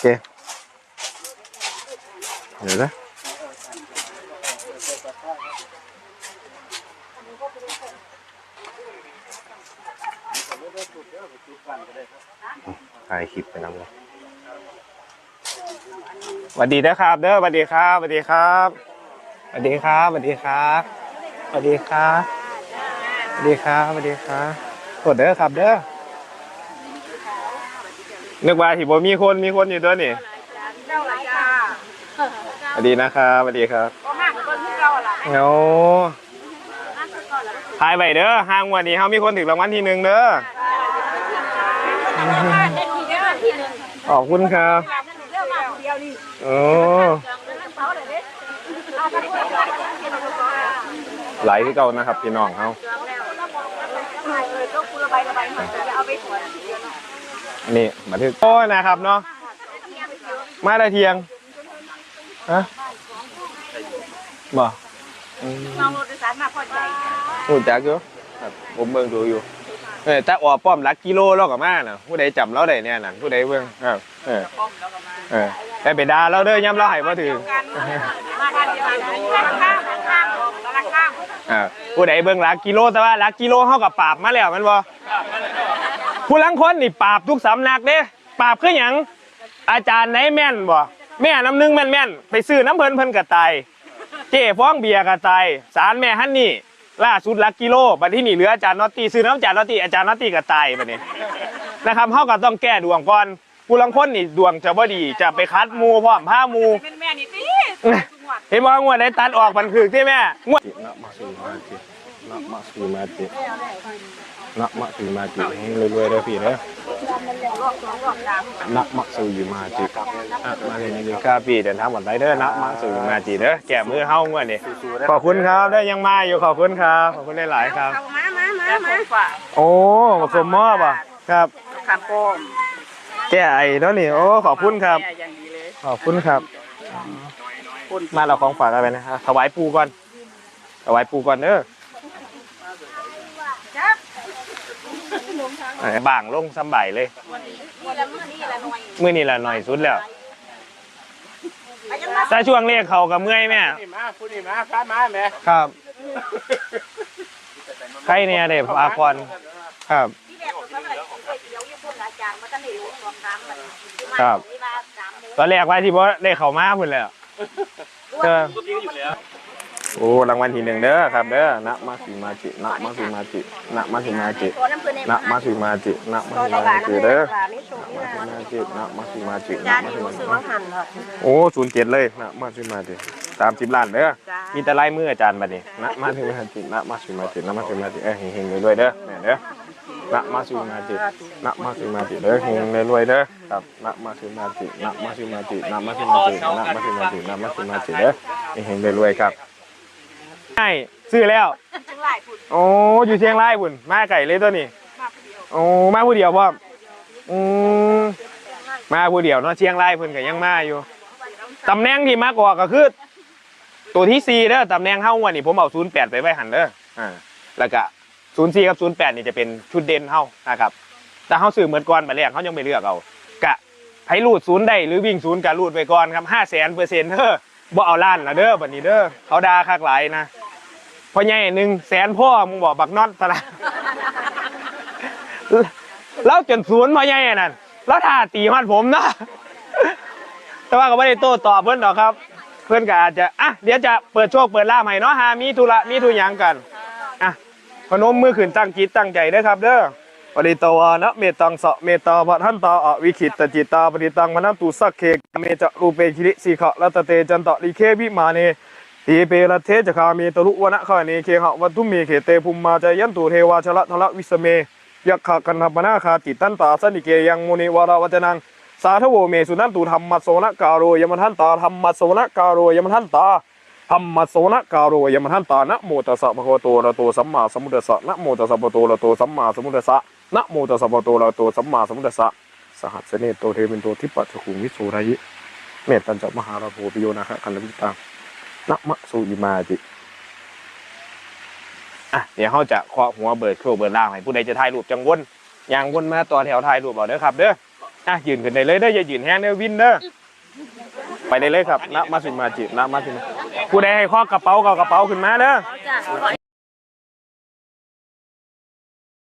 เคเดี๋ยวนะถ่ายคลิปไปนำเลยสวัสดีนะครับ เด้อสวัสดีครับสวัสดีครับสวัสดีครับสวัสดีครับสวัสดีครับสวัสดีครับสวัสดีครับกดเด้อครับเด้อ นึกว่าที่บ่มีคนมีคนอยู่ด้วยนี่เจ้าละจ้าสวัสดีนะครับสวัสดีครับก็มากกว่าที่เราล่ะโอ้ทายไปเด้อห้างวันนี้เขามีคนถึงรางวัลที่หนึ่งเด้อได้ทีเดียวทีนึงขอบคุณครับเรื่องมาเดียวนี่โอ้เขาเลยเด้เอาไปด้วยกินเอาไปก่อนไหลที่เก่านะครับพี่น้องเขา น่อยจะเอาไปสวนนี่มาถึงโอ้ยนะครับเนาะมาได้เทียงฮะบ่อืมลองรถโดยสารมาพอใจรู้จักอยู่ครับผมเบิ่งดูอยู่เออแต่ออกป้อมหลักกิโลแล้วก็มาน่ะผู้ใดจำเราได้เนี่ยนั่นผู้ใดเบิ่งครับเออเออแต่ไปด่าเราเด้อย่ำเราให้บ่ถึงกันมากันเดียวกันข้างข้างข้างข้างข้างอ่าผู้ใดเบิ่งหลักกิโลแต่ว่าหลักกิโลเฮากับปราบมาแล้วแมันบ่ ผู้ลังคนนี่ปราบทุกสำนักเด้ปราบคือหยังอาจารย์ไหนแม่นบ่แม่น้ำหนึงแม่นๆไปซื้อน้ำเพิ่นเพิ่นก็ตายเจ้ฟ้องเบียร์ก็ตายสารแม่ฮันนี่ล่าสุดหลักกิโลบัดที่นี่เหลืออาจารย์นอตตี้ซื้อน้ำอาจารย์นอตตี้อาจารย์นอตตี้ก็ตายบัดนี้นะครับเฮาก็ต้องแก้ดวงก่อนผู้ลังคนนี่ดวงจะบ่ดีจะไปคัดหมู่พร้อมพาหมู่เป็นแม่นี่ตีจังหวัดเห็นบ่งวดได้ตัดออกมันคือที่แม่งวดนะมาสีมาจินะมาสีมาจิ นะมาสีมาจิให้รวยๆเด้อพี่เด้อรอบสองรอบสามนะมาสีมาจิอะมาเลยนี่ครับพี่เดินทางหมดไปเด้อนะมาสีมาจิเด้อแกะมือเฮางวดนี่ขอบคุณครับได้ยังมาอยู่ขอบคุณครับ ขอบคุณหลายๆครับเอามามามามาฝากโอ้ผสมหม้อป่ะครับขามโป้มแกะไอ้เนาะนี่ โอ้ขอบคุณครับอย่างดีเลยขอบคุณครับ มาเราของฝากอะไรนะครับถวายปูก่อนถวายปูก่อนเด้อ ครับ เอ้ย บางลงสำบายเลยนี่ละมื้อนี่ละหน่อยมื่อนี้ละหน่อยสุดแล้วไปยังมาถ้าช่วงเรียกเขากับเมื่อยแม่นี่มาพูดนี่มาพามาแม่ครับใครเนี่ยเด็พาคอนครับที่แรกผมก็เลยก๋วยเตี๋ยวญี่ปุ่นอาจารย์มาตั้งแต่อยู่สองสามมันครับที่มาสามมื้อตอนแรกว่าที่บ่ได้เข้ามาพุ่นแล้ว เออ โอ้รางวัลที่หนึ่งเด้อครับเด้อนะมาสิมาจินะมาสิมาจินะมาสิมาจิตัวน้ำเพื่อนในนะมาสิมาจินะมาสิมาจิเด้อนี่โชคนี่มาสิมาจินะมาสิมาจิจานะนมาสินี่มารู้สึจิว่าหันเหรอโอ้ศูนย์เจ็ดเลยนะมาสิมาจิสามสิบล้านเด้อมีแต่ลายมืออาจารย์บัดนี้นะมาสิมาจินะมาสิมาจินะมาสิมาจิเอ้ยเฮงๆรวยๆเด้อแม่เด้อนะมาสิมาจินะมาสิมาจิเด้อเฮงรวยๆเด้อครับนะมาสิมาจินะมาสิมาจินะมาสิมาจินะมาสิมาจินะมาสิมาจิเด้อเฮงรวยๆครับ ใช่ซื้อแล้วจังไรพูดโอ้อยู่เชียงรายบุญมาไก่เลยตัวนี้มาผู้เดียวโอ้มาผู้เดียวพ่อมอืมมาผู้เดียวเนาะเชียงรายเพิ่นก็ยังมาอยู่ตำแหน่งที่มากกว่าก็คือตัวที่สี่เด้อตำแหน่งเฮ้าวันนี้ผมเอาศูนย์แปดไปไว้หันเด้ออ่าแล้วก็ศูนย์สี่กับศูนย์แปดนี่จะเป็นชุดเด่นเฮ้านะครับแต่เฮ้าซื้อเหมือนก่อนไปแรกเขายังไม่เลือกเอากะไผรูดศูนย์ได้หรือวิ่งศูนย์กะรูดไปก่อนครับห้าแสนเปอร์เซ็นต์เด้อบ่เอาล้านละเด้อบัดนี้เด้อเขาด่าคักหลายนะ พ่อใหญ่หนึ่งแสนพ่อมึงบอกบักน็อตซะนะแล้วจนศูนย์พอใหญ่อันนั่นแล้วท่าตีฮอดผมนะแต่ว่าก็ไม่ได้โต้ตอบเพื่อนหรอกครับ เพื่อนก็อาจจะอะเดี๋ยวจะเปิดโชคเปิดลาภให้เนาะหามีธุระมีทุอย่างกันอะพนมมือขึ้นตั้งจิตตั้งใจเด้อครับ เด้อปริตวานะเมตังสะเมตตาปะทันตาอวิคิตตจิตตาปริตังมนันตุสักเคกเมจะรูเปคิริสีขะรัตเตจันตะลิเควิมาเน ทีเปรเทจะคาเมตลุวนะขะเนเคหะวัตุเมเขเตภูมิมาจยันตุเทวาชละทละวิสเมยักขะกันธปนาคาติตันตาสนิเกยังมุนิวาราวจนังสาธโวเมสุนันตุธรรมโสนกาโรยมทันตาธรรมโสนกาโรยมทันตาธรรมโสนกาโรยมทันตานะโมตัสสะภะคะวะโตอะระโตสัมมาสัมพุทธัสสะนะโมตัสสะภะคะวะโตอะระโตสัมมาสัมพุทธัสสะนะโมตัสสะภะคะวะโตอะระโตสัมมาสัมพุทธัสสะสหัสเนโตเทวินโตทิปัจจคุงวิสุรายิเมตตัญจะมหาราโภปิโยนะคะคันธวิตัง นะมะสุอิมาติอะเดี๋ยวเขาจะเคาะหัวเบิดโครเบิดล่างให้ผู้ใดจะถ่ายรูปจังวนยางวนมาต่อแถวถ่ายรูปเอาเด้อครับเด้ออะยืนขึ้นได้เลยเด้ออย่ายืนแห้งเด้อวินเด้อไปได้เลยครับนะมาสิมาจินะมาสิมาผู้ใดให้ข้อกระเป๋าก็เอากระเป๋าขึ้นมาเด้อ